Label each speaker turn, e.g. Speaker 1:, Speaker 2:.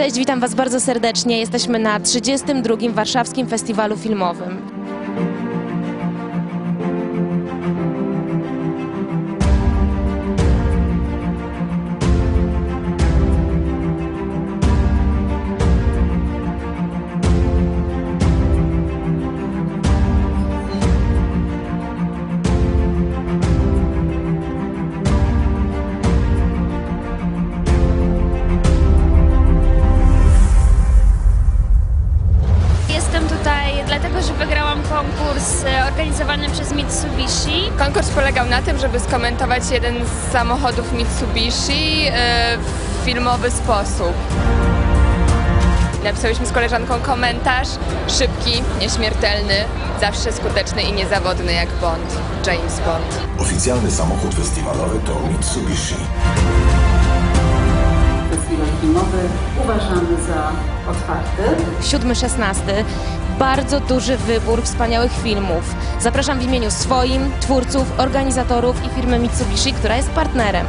Speaker 1: Cześć, witam Was bardzo serdecznie. Jesteśmy na 32. Warszawskim Festiwalu Filmowym.
Speaker 2: Dlatego, że wygrałam konkurs e, organizowany przez Mitsubishi.
Speaker 3: Konkurs polegał na tym, żeby skomentować jeden z samochodów Mitsubishi e, w filmowy sposób. Napisałyśmy z koleżanką komentarz, szybki, nieśmiertelny, zawsze skuteczny i niezawodny jak Bond, James Bond.
Speaker 4: Oficjalny samochód festiwalowy to Mitsubishi.
Speaker 5: Festiwal filmowy uważamy za otwarty.
Speaker 1: 7-16. Bardzo duży wybór wspaniałych filmów. Zapraszam w imieniu swoim, twórców, organizatorów i firmy Mitsubishi, która jest partnerem.